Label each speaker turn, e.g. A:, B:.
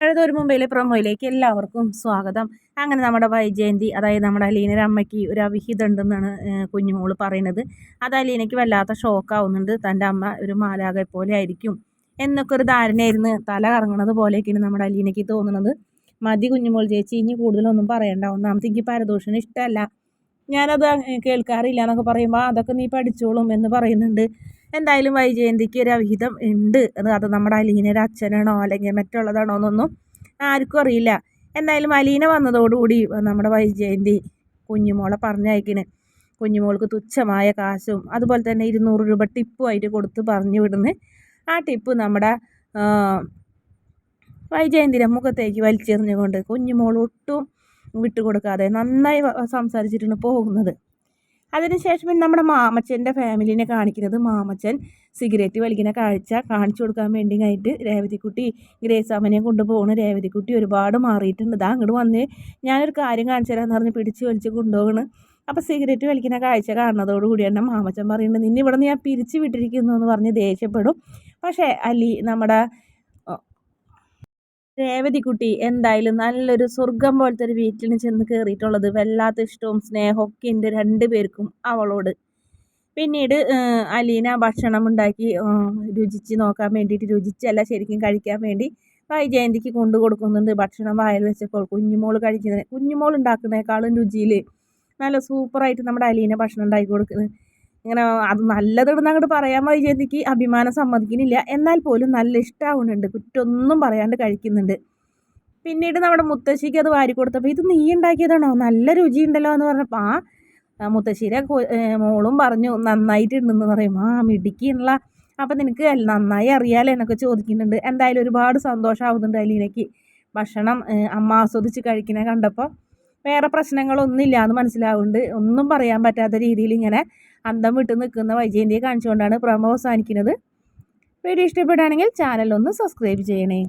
A: എഴുതൊരു മുംബൈയിലെ പ്രൊമോയിലേക്ക് എല്ലാവർക്കും സ്വാഗതം. അങ്ങനെ നമ്മുടെ വൈജയന്തി അതായത് നമ്മുടെ അലീനയുടെ അമ്മയ്ക്ക് ഒരു അവിഹിതം ഉണ്ടെന്നാണ് കുഞ്ഞുമോൾ പറയുന്നത്. അത് അലീനയ്ക്ക് വല്ലാത്ത ഷോക്കാവുന്നുണ്ട് തന്റെ അമ്മ ഒരു മാലാകെ പോലെ ആയിരിക്കും എന്നൊക്കെ ഒരു ധാരണയായിരുന്നു തല കറങ്ങുന്നത് പോലെയൊക്കെയാണ് നമ്മുടെ അലീനയ്ക്ക് തോന്നുന്നത് മതി കുഞ്ഞുമോൾ ചേച്ചി ഇനി കൂടുതലൊന്നും പറയണ്ട. ഒന്നാമത്തെ എനിക്ക് പരദൂഷണം ഇഷ്ടമല്ല. ഞാനത് കേൾക്കാറില്ല എന്നൊക്കെ പറയുമ്പോൾ അതൊക്കെ നീ പഠിച്ചോളും എന്ന് പറയുന്നുണ്ട്. എന്തായാലും വൈജയന്തിക്ക് ഒരു അവിഹിതം ഉണ്ട്. അത് നമ്മുടെ അലീനയുടെ അച്ഛനാണോ അല്ലെങ്കിൽ മറ്റുള്ളതാണോ എന്നൊന്നും ആർക്കും അറിയില്ല. എന്തായാലും അലീന വന്നതോടുകൂടി നമ്മുടെ വൈജയന്തി കുഞ്ഞുമോളെ പറഞ്ഞയക്കണ്. കുഞ്ഞുമോൾക്ക് തുച്ഛമായ കാശും അതുപോലെ തന്നെ ഇരുന്നൂറ് രൂപ ടിപ്പും ടിപ്പുമായിട്ട് കൊടുത്ത് പറഞ്ഞു വിടുന്നു. ആ ടിപ്പ് നമ്മുടെ വൈജയന്തിന്റെ മുഖത്തേക്ക് വലിച്ചെറിഞ്ഞുകൊണ്ട് കുഞ്ഞുമോൾ ഒട്ടും വിട്ടുകൊടുക്കാതെ നന്നായി സംസാരിച്ചിട്ടാണ് പോകുന്നത്. അതിനുശേഷം നമ്മുടെ മാമച്ചന്റെ ഫാമിലിനെ കാണിക്കുന്നത് മാമച്ചൻ സിഗരറ്റ് വലിക്കുന്ന കാഴ്ച കാണിച്ചു കൊടുക്കാൻ വേണ്ടി ആയിട്ട് രേവതിക്കുട്ടി ഗ്രേസാമനെ കൊണ്ടുപോകണ രേവതിക്കുട്ടി ഒരുപാട് മാറിയിട്ടുണ്ട്. ഇതാ അങ്ങോട്ട് വന്ന്. ഞാനൊരു കാര്യം കാണിച്ചു തരാമെന്ന് പറഞ്ഞ് പിടിച്ച് വലിച്ച് കൊണ്ടുപോകണ് അപ്പോൾ സിഗരറ്റ് വലിക്കുന്ന കാഴ്ച കാണുന്നതോടുകൂടി തന്നെ മാമച്ചൻ പറയുന്നുണ്ട് നിന്നെ നിന്ന് ഞാൻ പിരിച്ചു വിട്ടിരിക്കുന്നു എന്ന് പറഞ്ഞ് ദേഷ്യപ്പെടും. പക്ഷേ അലി നമ്മുടെ രേവതിക്കുട്ടി എന്തായാലും നല്ലൊരു സ്വർഗം പോലത്തെ ഒരു വീട്ടിൽ ചെന്ന് കയറിയിട്ടുള്ളത് വല്ലാത്ത ഇഷ്ടവും സ്നേഹമൊക്കെ ഉണ്ട് രണ്ടു പേർക്കും അവളോട്. പിന്നീട് അലീന ഭക്ഷണം ഉണ്ടാക്കി രുചിച്ച് നോക്കാൻ വേണ്ടിയിട്ട് രുചിച്ചല്ല ശരിക്കും കഴിക്കാൻ വേണ്ടി വൈജയന്തിക്ക് കൊണ്ടു കൊടുക്കുന്നുണ്ട് ഭക്ഷണം വായിൽ വെച്ചപ്പോൾ. കുഞ്ഞുമോൾ കഴിക്കുന്നത് കുഞ്ഞുമോൾ ഉണ്ടാക്കുന്നതിനേക്കാളും രുചിയിൽ നല്ല സൂപ്പറായിട്ട് നമ്മുടെ അലീന ഭക്ഷണം ഉണ്ടാക്കി കൊടുക്കുന്നത് ഇങ്ങനെ അത് നല്ലതിടുന്ന അങ്ങോട്ട് പറയാൻ വൈജയന്തിക്ക് അഭിമാനം സമ്മതിക്കുന്നില്ല. എന്നാൽ പോലും നല്ല ഇഷ്ടമാവുന്നുണ്ട് കുറ്റൊന്നും പറയാണ്ട് കഴിക്കുന്നുണ്ട്. പിന്നീട് നമ്മുടെ മുത്തശ്ശിക്ക് അത് വാരി കൊടുത്തപ്പോൾ ഇത് നീ ഉണ്ടാക്കിയതാണോ? നല്ല രുചിയുണ്ടല്ലോ എന്ന് പറഞ്ഞപ്പോൾ ആ മുത്തശ്ശിയുടെ മോളും പറഞ്ഞു നന്നായിട്ടുണ്ടെന്ന് പറയും. ആ മിടുക്കിയുള്ള അപ്പം നിനക്ക് നന്നായി അറിയാലോ എന്നൊക്കെ ചോദിക്കുന്നുണ്ട്. എന്തായാലും ഒരുപാട് സന്തോഷമാവുന്നുണ്ട് അലീനയ്ക്ക്. ഭക്ഷണം അമ്മ ആസ്വദിച്ച് കഴിക്കുന്നത് കണ്ടപ്പോൾ വേറെ പ്രശ്നങ്ങളൊന്നുമില്ല എന്ന് മനസ്സിലാവുന്നുണ്ട്. ഒന്നും പറയാൻ പറ്റാത്ത രീതിയിൽ ഇങ്ങനെ അന്തം വിട്ട് നിൽക്കുന്ന വൈജയന്തിയെ കാണിച്ചുകൊണ്ടാണ് പ്രമോ അവസാനിക്കുന്നത്. വീഡിയോ ഇഷ്ടപ്പെടുകയാണെങ്കിൽ ചാനൽ ഒന്ന് സബ്സ്ക്രൈബ് ചെയ്യണേ.